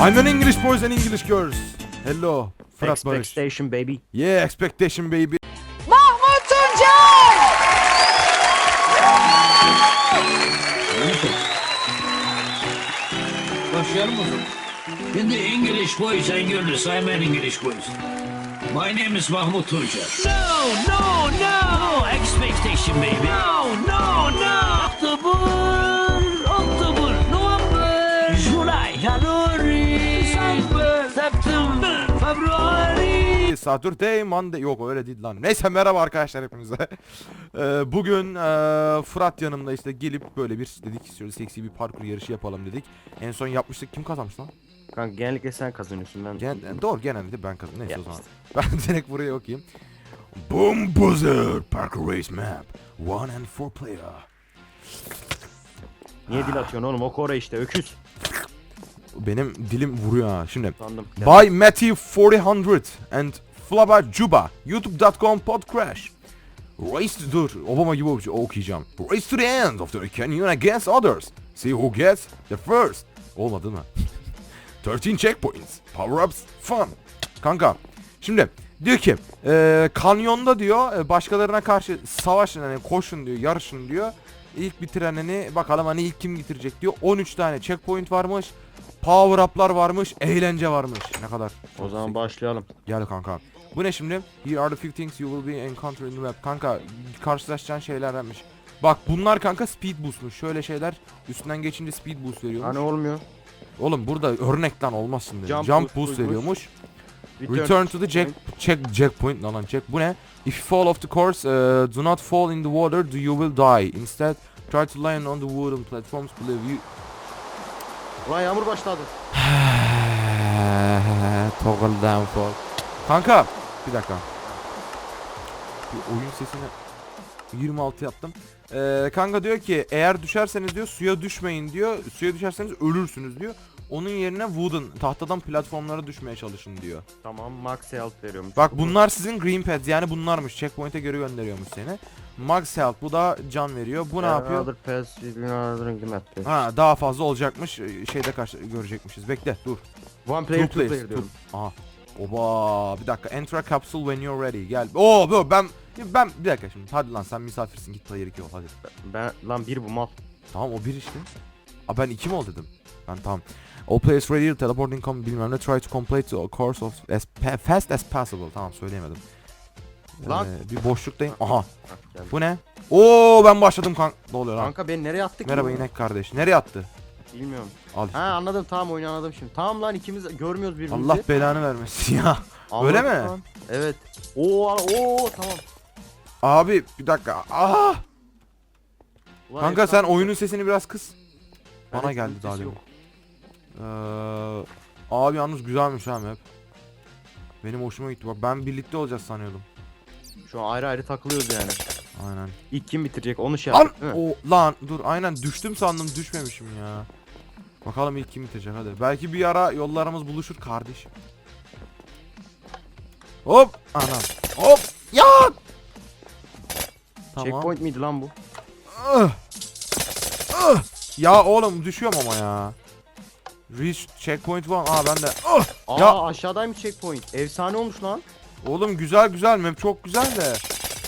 I'm an English boys and English girls. Hello. Fırat Barış. Expectation baby. Yeah, expectation baby. Mahmut Tuncay! Başlayalım mı? In the English boys and girls, I'm an English boys. My name is Mahmut Tunca. No, no, no! Expectation baby. No, no! Saturday, Monday. Yok öyle değil lan. Neyse merhaba arkadaşlar hepinize. Ee, bugün ee, Fırat yanımda işte gelip böyle bir dedik şöyle seksi bir parkur yarışı yapalım dedik. En son yapmıştık. Kim kazanmış lan? Kanka genellikle sen kazanıyorsun ben. Gen doğru genelde ben kazandım. Neyse Ya o zaman. Ben direkt buraya okuyayım. Boom Buzzer Parkour Race Map. One and four player. Niye dil atıyorsun oğlum o Kore işte öküz. Benim dilim vuruyor ha. Şimdi. Sandım. By Matthew 400 and Flaba Juba. YouTube.com Podcrash. Race to dur. Obama gibi ok- okuyacağım. Race to the end of the canyon against others. See who gets the first. Olmadı mı? 13 checkpoints. Power-ups. Fun. Kanka. Şimdi diyor ki e, kanyonda diyor e, başkalarına karşı savaşın hani koşun diyor yarışın diyor. İlk bitirenini bakalım hani ilk kim bitirecek diyor. 13 tane checkpoint varmış. Power up'lar varmış, eğlence varmış. Ne kadar? O zaman başlayalım. Gel kanka. Bu ne şimdi? Here are the few things you will be encountering in the map. Kanka karşılaşacağın şeylerdenmiş. Bak bunlar kanka speed boost'muş. Şöyle şeyler üstünden geçince speed boost veriyormuş. Hani olmuyor. Oğlum burada örnekten olmaz şimdi. Jump, Jump boost, boost veriyormuş. Return, Return to the jack check checkpoint lan lan check. Bu ne? If you fall off the course, uh, do not fall in the water, do you will die. Instead, try to land on the wooden platforms below you. Ulan yağmur başladı. Toggle downfall. Kanka bir dakika. Bir oyun sesini 26 yaptım. Ee, kanka diyor ki eğer düşerseniz diyor suya düşmeyin diyor. Suya düşerseniz ölürsünüz diyor. Onun yerine wooden tahtadan platformlara düşmeye çalışın diyor. Tamam max health veriyorum. Bak bunlar sizin green pads yani bunlarmış. Checkpoint'e göre gönderiyormuş seni. Max health bu da can veriyor. Bu ne yapıyor? Pass. Ha daha fazla olacakmış. Ee, Şeyde karşı görecekmişiz. Bekle dur. One player Two two player two- diyorum. Aha. Oba bir dakika. Enter a capsule when you're ready. Gel. Oo bu ben ben bir dakika şimdi. Hadi lan sen misafirsin git player 2 ol hadi. Ben lan bir bu mal. Tamam o bir işte. Aa ben 2 mi ol dedim. Ben tamam. All players ready teleporting come bilmem ne try to complete the course of as fast as possible. Tamam söyleyemedim. Lan. Ee, bir boşluktayım. Aha. Bu ne? Oo ben başladım kan. Ne oluyor lan? Kanka beni nereye attık? Merhaba inek kardeş. Nereye attı? Bilmiyorum. Al işte. Ha anladım tamam oyunu anladım şimdi. Tamam lan ikimiz görmüyoruz birbirimizi. Allah belanı vermesin ya. Anladım öyle mi? lan. Evet. Oo oo tamam. Abi bir dakika. Aa! Ulan Kanka sen efsane. oyunun sesini biraz kıs. Bana Evet, geldi daha sesi demin. yok. Ee, abi yalnız güzelmiş ha map. Benim hoşuma gitti. Bak ben birlikte olacağız sanıyordum. Şu an ayrı ayrı takılıyoruz yani. Aynen. İlk kim bitirecek onu şey Lan yaptık değil mi? o lan dur aynen düştüm sandım düşmemişim ya. Bakalım ilk kim bitecek hadi. Belki bir ara yollarımız buluşur kardeşim. Hop anam. Hop ya. Tamam. Checkpoint miydi lan bu? Ah! Ah! Ya oğlum düşüyorum ama ya. Reach checkpoint one. Aa ben de. Ah! Aa Ya- aşağıdaymış checkpoint. Efsane olmuş lan. Oğlum güzel güzel map çok güzel de.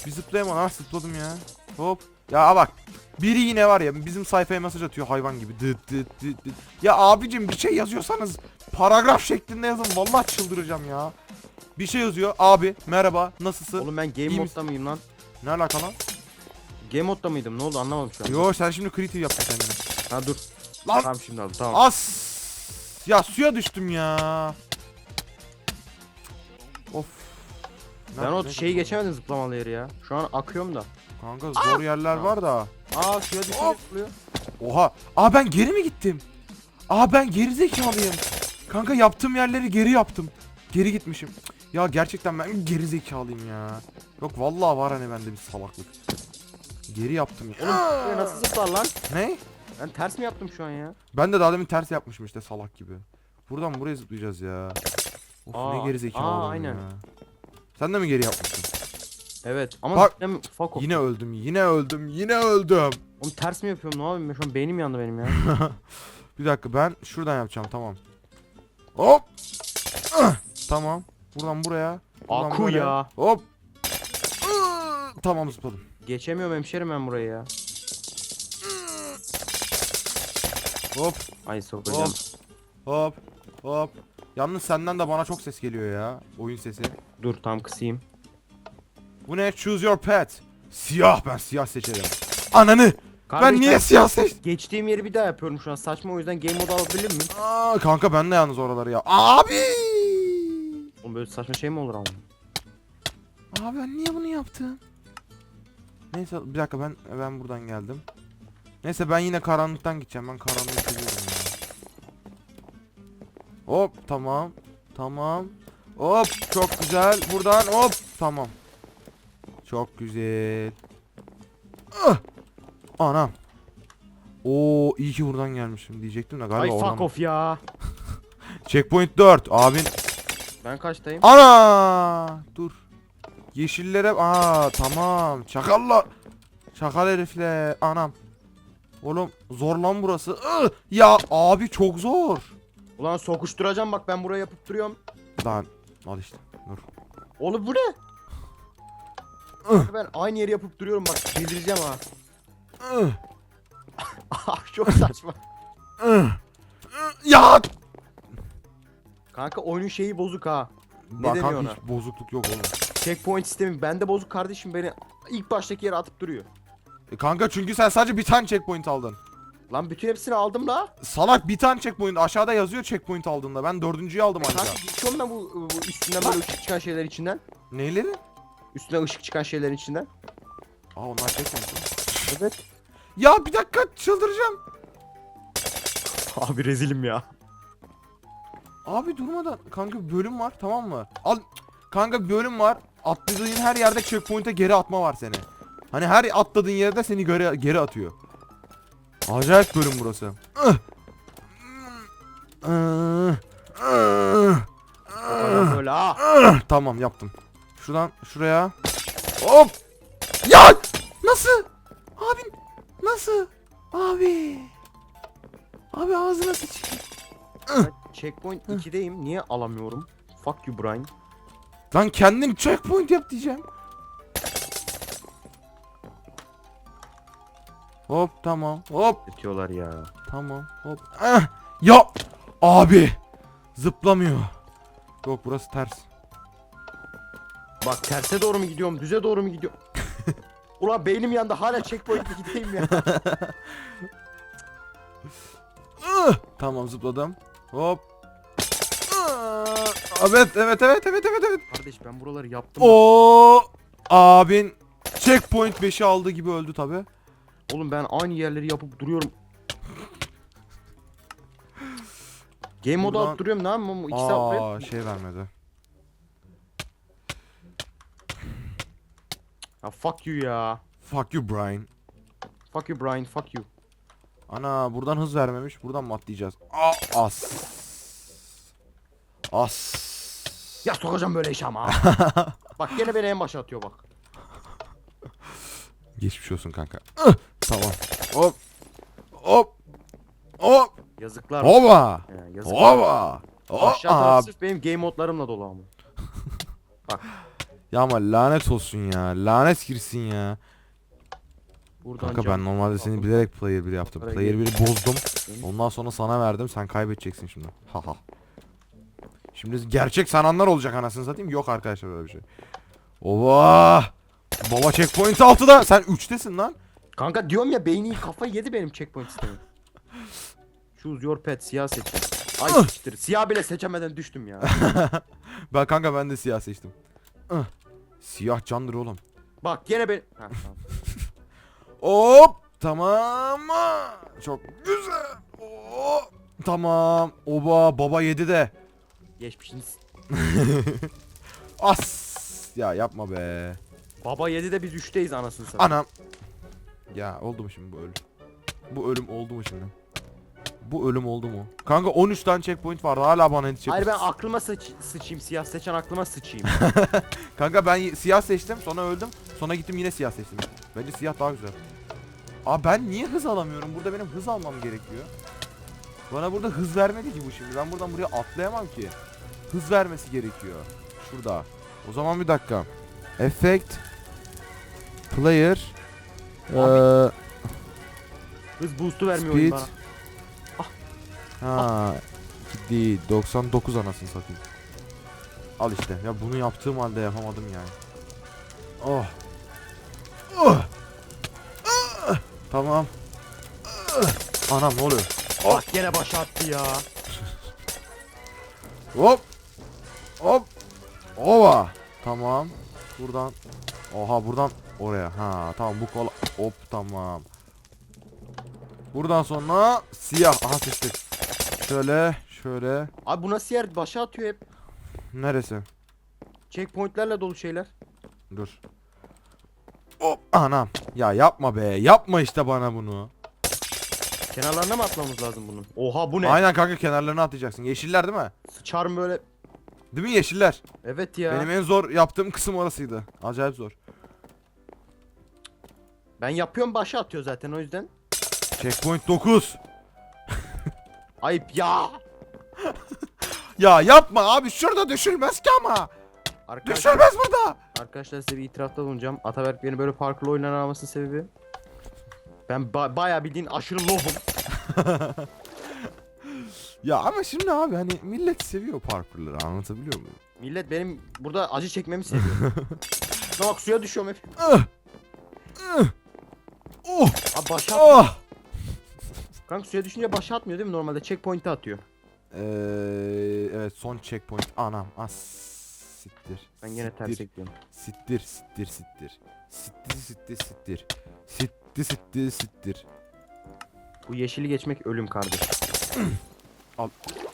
Bir zıplayamam. Ha zıpladım ya. Hop. Ya bak. Biri yine var ya bizim sayfaya mesaj atıyor hayvan gibi. Dıt dıt dıt dıt. Ya abicim bir şey yazıyorsanız paragraf şeklinde yazın. Vallahi çıldıracağım ya. Bir şey yazıyor. Abi merhaba nasılsın? Oğlum ben game İyi modda mıyım lan? Ne alaka lan? Game modda mıydım? Ne oldu anlamadım şu an. Yo sen şimdi creative yaptın kendini. Ha dur. Lan Tamam şimdi aldım tamam. As ya suya düştüm ya. Of. ben o Ne- şeyi geçemedim zıplamalı yeri ya. Şu an akıyorum da. Kanka zor yerler var da. Aa suya düşüyor zıplıyor. Oha. Aa ben geri mi gittim? Aa ben geri zekalıyım. Kanka yaptığım yerleri geri yaptım. Geri gitmişim. Cık, Ya gerçekten ben geri zekalıyım ya. Yok vallahi var hani bende bir salaklık. Geri yaptım. Oğlum suya nasıl zıplar lan? Ne? Ben ters mi yaptım şu an ya? Ben de daha demin ters yapmışım işte salak gibi. Buradan buraya zıplayacağız ya. Of Aa, ne geri zekalı aa, aynen. ya. Sen de mi geri yapmışsın? Evet ama Bak, zıplayam- fuck off. Yine öldüm, yine öldüm, yine öldüm. Oğlum ters mi yapıyorum ne yapayım? Şu an beynim yandı benim ya. Bir dakika ben şuradan yapacağım tamam. Hop. Ah, Tamam. Buradan buraya. Buradan Aku böyle. ya. Hop. Ah, Tamam zıpladım. Geçemiyorum hemşerim ben burayı ya. Hop. Ay sokacağım. Hop. Hop. Yalnız senden de bana çok ses geliyor ya. Oyun sesi. Dur tam kısayım. Bu ne? Choose your pet. Siyah ben siyah seçerim. Ananı. ben Kardeş, niye siyah seçtim? Geçtiğim yeri bir daha yapıyorum şu an. Saçma o yüzden game mode alabilir miyim? Aa, kanka ben de yalnız oraları ya. Abi. Oğlum böyle saçma şey mi olur ama? Abi ben niye bunu yaptım? Neyse bir dakika ben ben buradan geldim. Neyse ben yine karanlıktan gideceğim. Ben karanlığı seviyorum ya. Hop tamam. Tamam. Hop çok güzel. Buradan hop tamam. Çok güzel. Ah! Anam. Oo iyi ki buradan gelmişim diyecektim de galiba Ay oradan. fuck off ya. Checkpoint 4. Abin Ben kaçtayım? Ana! Dur. Yeşillere aa tamam. Çakalla. Çakal herifle anam. Oğlum zor lan burası. Ih! ya abi çok zor. Ulan sokuşturacağım bak ben buraya yapıp duruyorum. Lan al işte. Dur. Oğlum bu ne? Ben aynı yeri yapıp duruyorum bak delireceğim ha. Ah, Çok saçma. Ya! Kanka oyunun şeyi bozuk ha. Bak deniyor ona? hiç bozukluk yok oğlum. Checkpoint sistemi bende bozuk kardeşim beni ilk baştaki yere atıp duruyor. E kanka çünkü sen sadece bir tane checkpoint aldın. Lan bütün hepsini aldım la. Salak bir tane checkpoint aşağıda yazıyor checkpoint aldığında. Ben dördüncüyü aldım Kanka ancak. geçiyorum ben bu, bu üstünden böyle ışık çıkan şeyler içinden. Neyleri? Üstüne ışık çıkan şeylerin içinden. Aa onlar checkpoint. Evet. Ya bir dakika çıldıracağım. Abi rezilim ya. Abi durmadan kanka bir bölüm var tamam mı? Al kanka bir bölüm var. Atladığın her yerde checkpoint'e geri atma var seni. Hani her atladığın yerde seni geri geri atıyor. Acayip bölüm burası. Böyle ha. Tamam yaptım. Şuradan şuraya. Hop! Ya! Nasıl? Abi nasıl? Abi. Abi ağzına sıçayım. Ben checkpoint 2'deyim. Niye alamıyorum? Fuck you Brian. Lan kendin checkpoint yap diyeceğim. Hop tamam. Hop Ötüyorlar ya. tamam. Hop. Ah! Ya abi zıplamıyor. Yok burası ters. Bak terse doğru mu gidiyorum? Düze doğru mu gidiyorum? Ulan beynim yandı hala checkpoint 2'deyim ya. Ah! Tamam zıpladım. Hop. Ah! Evet evet evet evet evet evet. Kardeş ben buraları yaptım. O abin checkpoint 5'i aldığı gibi öldü tabi. Oğlum ben aynı yerleri yapıp duruyorum. Game mode Buradan- alıp duruyorum ne yapayım? İki saat Aa şey vermedi. Ya fuck you ya. Fuck you Brian. Fuck you Brian fuck you. Ana buradan hız vermemiş. Buradan mı atlayacağız? Aa, as. As. Ya sokacağım böyle işe ama. bak gene beni en başa atıyor bak. Geçmiş olsun kanka. Tamam. Hop. Hop. Hop. Yazıklar. Hova. Ya, yazıklar. Hova. Aşağı taraf sırf benim game modlarımla dolu ama. Ya ama lanet olsun ya. Lanet girsin ya. Buradan Kanka ben normalde seni bilerek player 1 yaptım. Player gel. 1'i bozdum. Ondan sonra sana verdim. Sen kaybedeceksin şimdi. Haha. Şimdi gerçek sananlar olacak anasını satayım. Yok arkadaşlar öyle bir şey. Ova! Baba checkpoint 6'da. Sen 3'tesin lan. Kanka diyorum ya beyni kafayı yedi benim checkpoint sistemi. Choose your pet siyah seç. Ay sıçtır. Siyah bile seçemeden düştüm ya. Ben kanka ben de siyah seçtim. Siyah candır oğlum. Bak gene ben... Ha, tamam. Hop! Tamam. Çok güzel. Hop. Tamam. Oba baba yedi de. Geçmişsiniz. As. Ya yapma be. Baba yedi de biz üçteyiz anasını satayım. Anam. Ya oldu mu şimdi bu ölüm? Bu ölüm oldu mu şimdi? Bu ölüm oldu mu? Kanka 13 tane checkpoint vardı hala bana yetişecek. Hayır ben aklıma sıç, sıçayım siyah seçen aklıma sıçayım. Kanka ben y- siyah seçtim sonra öldüm. Sonra gittim yine siyah seçtim. Bence siyah daha güzel. Aa ben niye hız alamıyorum? Burada benim hız almam gerekiyor. Bana burada hız vermedi ki bu şimdi. Ben buradan buraya atlayamam ki. Hız vermesi gerekiyor. Şurada. O zaman bir dakika. Effect. Player. Eee Hız boost'u vermiyor oyun Speed. bana. Ha, değil. 99 anasını satayım. Al işte. Ya bunu yaptığım halde yapamadım yani. Oh. Oh. Ah. Tamam. Ah. Anam ne oluyor? Ah gene başa attı ya. Hop. Hop. Ova. Tamam. Buradan. Oha buradan oraya. Ha tamam bu kola. Hop tamam. Buradan sonra siyah. Aha seçtik. Şöyle şöyle. Abi bu nasıl yer başa atıyor hep. Neresi? Checkpointlerle dolu şeyler. Dur. Hop anam. Ya yapma be. Yapma işte bana bunu. Kenarlarına mı atmamız lazım bunun? Oha bu ne? Aynen kanka kenarlarına atacaksın. Yeşiller değil mi? Sıçarım böyle. Değil mi yeşiller? Evet ya. Benim en zor yaptığım kısım orasıydı. Acayip zor. Ben yapıyorum başa atıyor zaten o yüzden. Checkpoint 9. Ayıp ya. Ya yapma abi şurada düşülmez ki ama. Arkadaşlar, Düşülmez burada. arkadaşlar size bir itirafta bulunacağım. Ataberk beni böyle parkurla oynanamamasının sebebi. Ben ba- bayağı bildiğin aşırı lohum. Ya ama şimdi abi hani millet seviyor parkurları anlatabiliyor muyum? Millet benim burada acı çekmemi seviyor. Şuna bak suya düşüyorum hep. Oh! Abi başa. Oh! Kanka suya düşünce başa atmıyor değil mi? Normalde checkpoint'e atıyor. Ee, evet son checkpoint anam as sittir. Ben gene ters Sittir. ekliyorum. Sittir sittir sittir. Sittir sittir sittir. Sitti sittir sittir. Bu yeşili geçmek ölüm kardeş.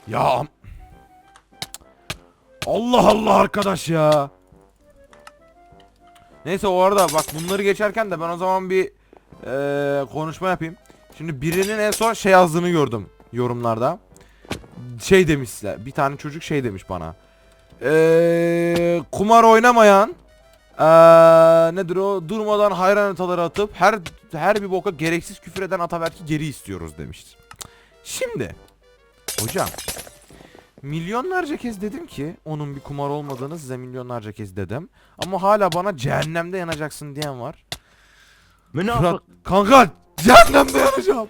Ya am- Allah Allah arkadaş ya. Neyse o arada bak bunları geçerken de ben o zaman bir eee, konuşma yapayım. Şimdi birinin en son şey yazdığını gördüm yorumlarda. Şey demişler. Bir tane çocuk şey demiş bana. Eee, kumar oynamayan eee, nedir o durmadan hayran ataları atıp her her bir boka gereksiz küfür eden Ataberk'i geri istiyoruz demiştir. Şimdi Hocam milyonlarca kez dedim ki onun bir kumar olmadığını size milyonlarca kez dedim. Ama hala bana cehennemde yanacaksın diyen var. Münafık. Kanka cehennemde yanacağım.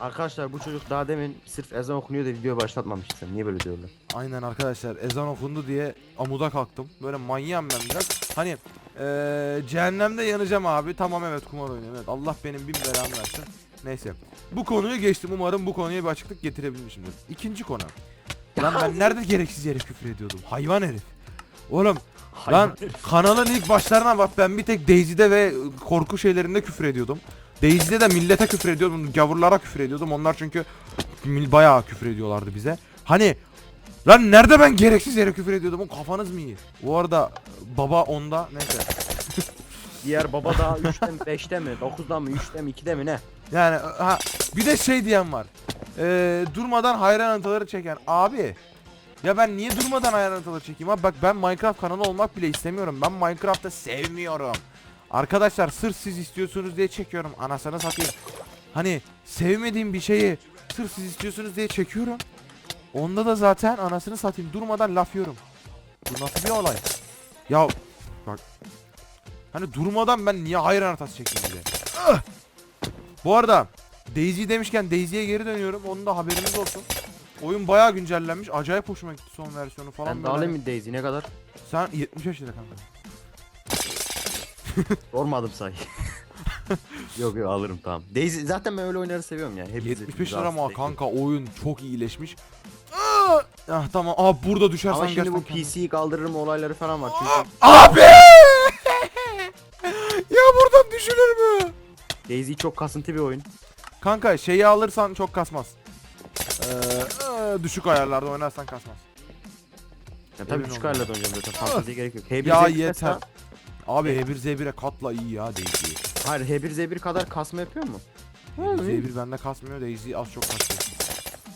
Arkadaşlar bu çocuk daha demin sırf ezan okunuyor da video başlatmamıştı sen. Niye böyle diyorlar? Aynen arkadaşlar ezan okundu diye amuda kalktım. Böyle manyağım ben biraz. Hani eee, cehennemde yanacağım abi. Tamam evet kumar oynuyorum. Evet Allah benim bin belamı versin. Neyse. Bu konuyu geçtim. Umarım bu konuya bir açıklık getirebilmişimdir. İkinci konu. Lan ben nerede gereksiz yere küfür ediyordum? Hayvan herif. Oğlum Lan kanalın ilk başlarına bak ben bir tek Daisy'de ve korku şeylerinde küfür ediyordum. Daisy'de de millete küfür ediyordum, gavurlara küfür ediyordum. Onlar çünkü mil- bayağı küfür ediyorlardı bize. Hani lan nerede ben gereksiz yere küfür ediyordum? O kafanız mı iyi? Bu arada baba onda neyse. Diğer baba daha 3'te mi 5'te mi 9'da mı 3'te mi 2'de mi ne? Yani ha, bir de şey diyen var. Ee, durmadan hayran ataları çeken abi. Ya ben niye durmadan hayran ataları çekeyim abi? Bak ben Minecraft kanalı olmak bile istemiyorum. Ben Minecraft'ı sevmiyorum. Arkadaşlar sırf siz istiyorsunuz diye çekiyorum. Anasını satayım. Hani sevmediğim bir şeyi sırf siz istiyorsunuz diye çekiyorum. Onda da zaten anasını satayım durmadan laf yiyorum. Bu nasıl bir olay? Ya bak. Hani durmadan ben niye hayran atası çekeyim diye. Bu arada Daisy demişken Daisy'ye geri dönüyorum. Onun da haberiniz olsun. Oyun bayağı güncellenmiş. Acayip hoşuma gitti son versiyonu falan. Ben böyle. alayım mı Daisy ne kadar? Sen 75 lira kanka. Sormadım say. yok yok alırım tamam. Daisy zaten ben öyle oyunları seviyorum yani. Hepsi 75 lira ama kanka oyun çok iyileşmiş. Aa! Ah tamam. Aa burada düşersen Ama şimdi bu gerçekten PC'yi kaldırırım olayları falan var çünkü Abi! ya buradan düşülür mü? Daisy çok kasıntı bir oyun. Kanka şeyi alırsan çok kasmaz. Ee, düşük ayarlarda oynarsan kasmaz. Ya tabii Emin küçük olun. ayarla oynayacağım zaten fanteziye gerek yok. H1 Ya Z1 yeter. mesela- Abi H1Z1'e katla iyi ya Daisy. Hayır H1Z1 kadar kasma yapıyor mu? Z1 bende kasmıyor Daisy az çok kasıyor.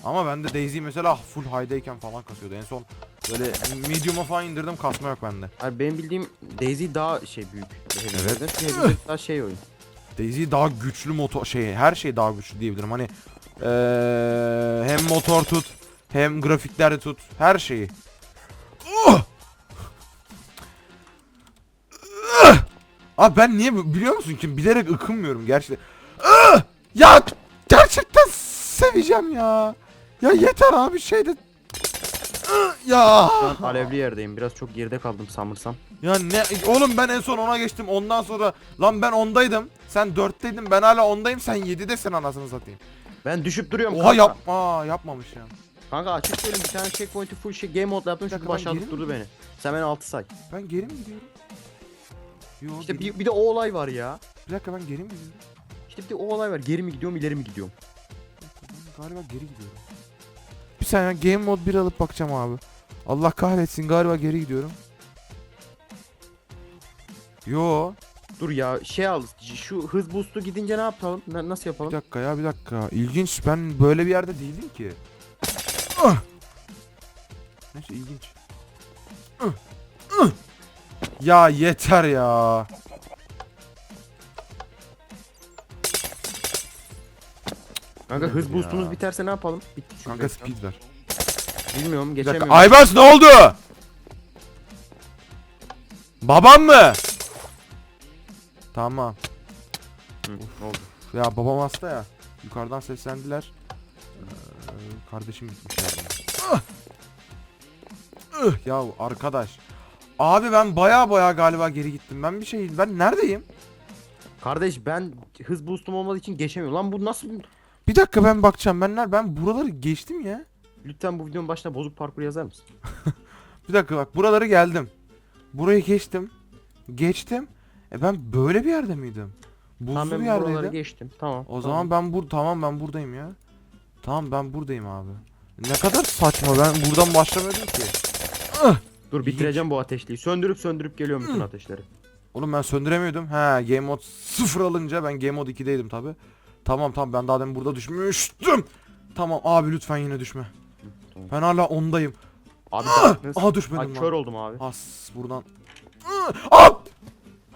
Ama bende Daisy mesela full high'dayken falan kasıyordu. En son böyle medium'a falan indirdim kasma yok bende. Hayır benim bildiğim Daisy daha şey büyük. Evet. H1Z1 daha şey oyun. Daisy daha güçlü motor şey her şey daha güçlü diyebilirim. Hani Ee, hem motor tut. Hem grafikleri tut. Her şeyi. Oh! Abi ben niye biliyor musun ki bilerek ıkınmıyorum gerçekten. Ya gerçekten seveceğim ya. Ya yeter abi şeyde. Ya. An alevli yerdeyim. Biraz çok geride kaldım sanırsam. Ya ne oğlum ben en son ona geçtim. Ondan sonra lan ben ondaydım. Sen dörtteydin. Ben hala ondayım. Sen yedidesin anasını satayım. Ben düşüp duruyorum Oha kanka. yapma yapmamış ya. Kanka açık söyleyeyim bir tane checkpoint'i full şey game mode yaptım Bir dakika, çünkü ben geri mi durdu beni. Sen beni 6 say. Ben geri mi gidiyorum? Yo, İşte geri- bir, bir de o olay var ya. bir dakika ben geri mi gidiyorum? İşte bir de o olay var. Geri mi gidiyorum ileri mi gidiyorum? Ben galiba geri gidiyorum. Bir saniye game mode 1 alıp bakacağım abi. Allah kahretsin galiba geri gidiyorum. Yo Dur ya şey al şu hız boost'u gidince ne yapalım? Na- nasıl bir yapalım? dakika ya bir dakika. İlginç ben böyle bir yerde değildim ki. Ah! Neyse ilginç. Ah! Ah! Ya yeter ya. Kanka Nedir hız boost'umuz ya? biterse ne yapalım? Bitti çünkü. Kanka speed ver. Bilmiyorum geçemiyorum. Aybars ne oldu? Babam mı? Tamam. Hı, ne oldu? Ya babam hasta ya. Yukarıdan seslendiler. Kardeşim gitmişler. Ah! Ih, ya arkadaş. Abi ben baya baya galiba geri gittim. Ben bir şey ben neredeyim? Kardeş ben hız boost'um olmadığı için geçemiyorum. Lan bu nasıl? Bir dakika ben bakacağım. Ben ner ben buraları geçtim ya. Lütfen bu videonun başına bozuk parkur yazar mısın? Bir dakika bak buraları geldim. Burayı geçtim. Geçtim. E ben böyle bir yerde miydim? Buzlu Tamam bir ben buraları yerdeydim. geçtim. Tamam. O tamam. zaman ben bur tamam ben buradayım ya. Tamam ben buradayım abi. Ne kadar saçma ben buradan başlamıyordum ki. Dur bitireceğim bu ateşliği. Söndürüp söndürüp geliyorum bütün ateşleri. Oğlum ben söndüremiyordum. He game mode 0 alınca ben game mode 2'deydim tabi. Tamam tamam ben daha demin burada düşmüştüm. Tamam abi lütfen yine düşme. tamam. Ben hala ondayım. Abi darkness. Aha düşmedim Ay lan. kör oldum abi. As buradan. Ab!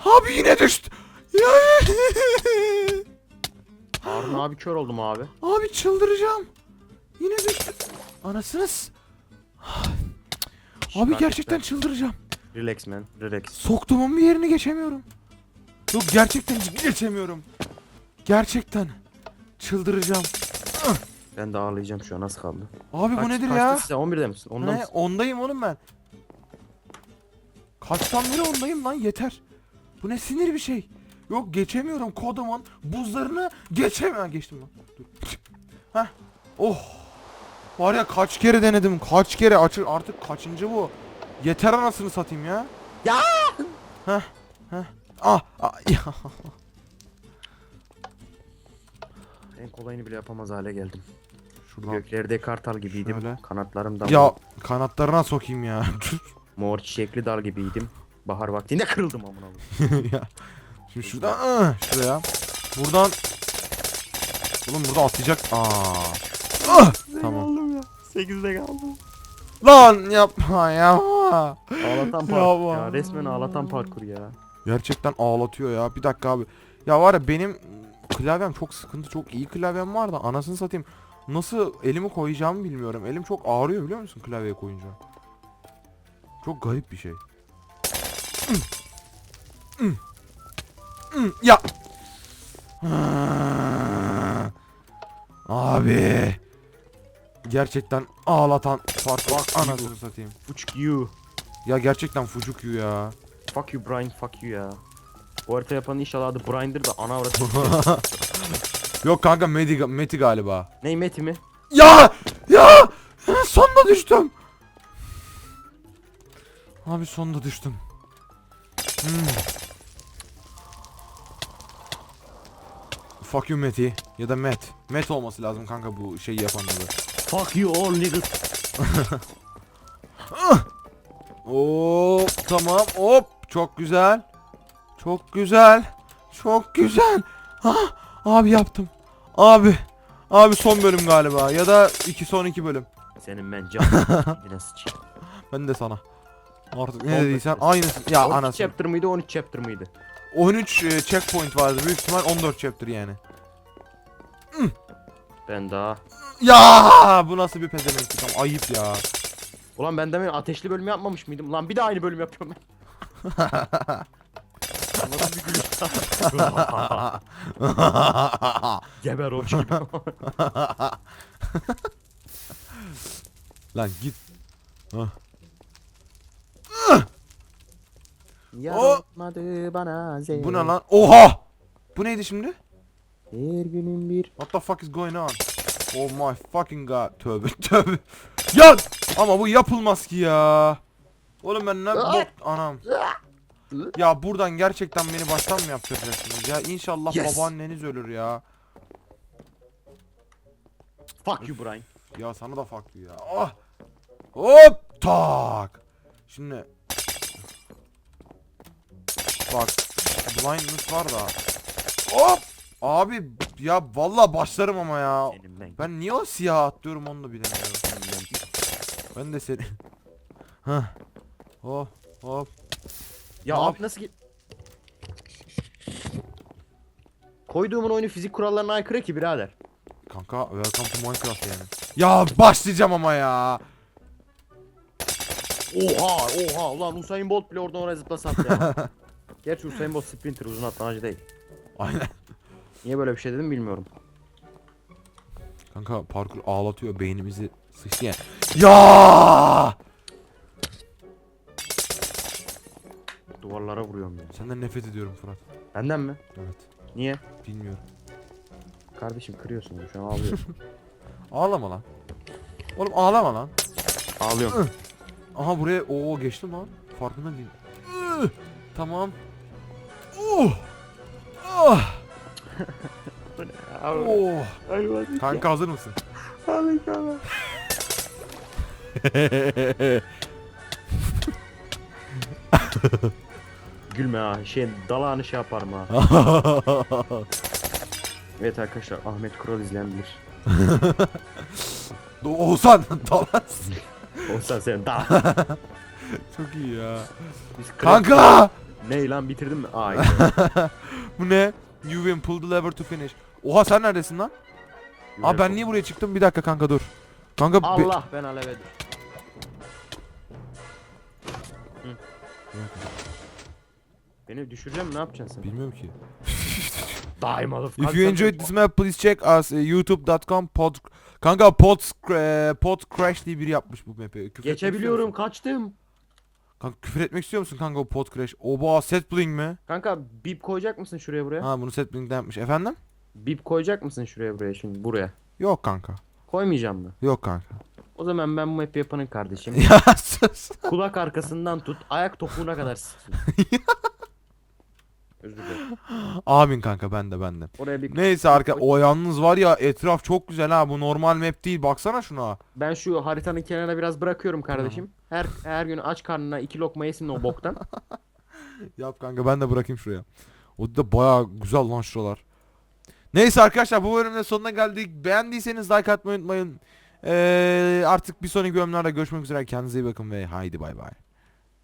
Abi yine düştü. Ya. Harun abi kör oldum abi. Abi çıldıracağım. Yine düştü. Anasını s- Abi gerçekten çıldıracağım. Relax man. Relax. Soktuğumun bir yerini geçemiyorum. Yok gerçekten ciddi geçemiyorum. Gerçekten. Çıldıracağım. Ben de ağlayacağım şu an az kaldı. Abi bu Kaç- nedir kaçta ya? Size 11'de misin? Onda mısın? Ondayım oğlum ben. Kaçtan beri ondayım lan yeter. Bu ne sinir bir şey. Yok geçemiyorum kodumun buzlarını geçemiyorum. Geçtim lan. Dur. Heh. Oh. Var ya kaç kere denedim. Kaç kere açır artık kaçıncı bu? Yeter anasını satayım ya. Ya! Heh. Heh. Ah, ah ya. En kolayını bile yapamaz hale geldim. Şuradan. Göklerde kartal gibiydim. Şöyle. Kanatlarımda Ya kanatlarına sokayım ya. mor çiçekli dal gibiydim. Bahar vaktinde kırıldım amına koyayım. ya. Şimdi şuradan ah, şuraya. Buradan Oğlum burada atlayacak. Aa. Ah! Tamam. Kaldım ya. 8'de kaldım. Lan yapma ya. Ağlatan parkur ya. Resmen ağlatan parkur ya. Gerçekten ağlatıyor ya. Bir dakika abi. Ya var ya benim klavyem çok sıkıntı. Çok iyi klavyem var da anasını satayım. Nasıl elimi koyacağımı bilmiyorum. Elim çok ağrıyor biliyor musun klavyeye koyunca? Çok garip bir şey. Ya. Abi. Gerçekten ağlatan fark bak anasını satayım. Fuck you. Ya gerçekten fucuk you ya. Fuck you Brian fuck you ya. Bu harita yapan inşallah adı Brian'dır da ana avrat. Yok kanka Meti, Meti galiba. Ney Meti mi? Ya! Ya! Sonunda düştüm. Abi sonunda düştüm. Hmm. Fuck you Meti ya da Met. Met olması lazım kanka bu şeyi yapan. Fuck you all niggas. Hop tamam hop çok güzel. Çok güzel. Çok güzel. Ah, abi yaptım. Abi. Abi son bölüm galiba ya da iki son iki bölüm. Senin ben canına sıçayım. Ben de sana. Artık ne dediysen aynısın. Ya 12 anasını. chapter mıydı 13 chapter mıydı? 13 e, checkpoint vardı. Büyük ihtimal 14 chapter yani. Ben daha. Ya bu nasıl bir pezevenklik ama ayıp ya. Ulan ben demin ateşli bölüm yapmamış mıydım? Lan bir de aynı bölüm yapıyorum ben. Anladın bir gülüş. Geber o gibi. Lan git. Yaratmadı bana zevk. Bu ne lan? Oha! Bu neydi şimdi? Her günün bir. What the fuck is going on? Oh my fucking god. Tövbe tövbe. Ya! Ama bu yapılmaz ki ya. Oğlum ben ne bok anam. Ya buradan gerçekten beni baştan mı yaptıracaksınız ya? İnşallah Yes. babaanneniz ölür ya. Fuck you Brian. Ya sana da fuck you ya. Ah! Hop! Tak! Şimdi Bak blindness var da. Hop! Abi ya vallahi başlarım ama ya. Ben. Niye o siyah atlıyorum onu da bilemiyorum. Ben de seni. Hah. Hop hop. Ya Ne abi nasıl ki... Koyduğumun oyunu fizik kurallarına aykırı ki birader. Kanka welcome to Minecraft yani. Ya başlayacağım ama ya. Oha oha ulan Usain Bolt bile oradan oraya zıplasat ya. Gerçi Usain Bolt sprinter uzun atlamacı değil. Aynen. Niye böyle bir şey dedim bilmiyorum. Kanka parkur ağlatıyor beynimizi sıçtı yani. Ya! Duvarlara vuruyorum ya. Senden nefret ediyorum Fırat. Benden mi? Evet. Niye? Bilmiyorum. Kardeşim kırıyorsun ya, şu an ağlıyorum. Ağlama lan. Oğlum ağlama lan. Ağlıyorum. Aha buraya o geçtim lan. Farkında değil. Tamam. Uh. Ah. Oh. Kanka hazır mısın? Gülme ha. Şey dalağını şey yaparım ha. Evet arkadaşlar Ahmet Kural izleyen bilir. Oğuzhan Dalas. Olsan sen da. Çok iyi ya. Biz Kanka! Ney lan bitirdin mi? Ay. Bu ne? You win pull the lever to finish. Oha sen neredesin lan? Aa ben niye buraya çıktım? Bir dakika kanka dur. Kanka be- Allah ben aleve dur. Beni düşüreceğim ne yapacaksın sen? Bilmiyorum ki. Daima If you enjoyed this map please check us uh, youtube.com pod Kanka pod, scra- pod crash diye biri yapmış bu map'i. Küfür etmek istiyor Geçebiliyorum kaçtım. Kanka küfür etmek istiyor musun kanka o pod crash? Oba set bling mi? Kanka bip koyacak mısın şuraya buraya? Ha bunu set bling'den yapmış. Efendim? Bip koyacak mısın şuraya buraya şimdi buraya? Yok kanka. Koymayacağım mı? Yok kanka. O zaman ben bu map yapanın kardeşim. ya sus. Kulak arkasından tut, ayak topuğuna kadar sikeyim. Özür dilerim. Amin kanka ben de ben de. Oraya bir Neyse arka o yalnız var ya etraf çok güzel ha bu normal map değil baksana şuna. ben şu haritanın kenarına biraz bırakıyorum kardeşim. Her her gün aç karnına iki lokma yesin o boktan. Yap kanka ben de bırakayım şuraya. O da baya güzel lan şuralar. Neyse arkadaşlar bu bölümün de sonuna geldik. Beğendiyseniz like atmayı unutmayın. Ee, artık bir sonraki bölümlerde görüşmek üzere. Kendinize iyi bakın ve haydi bay bay.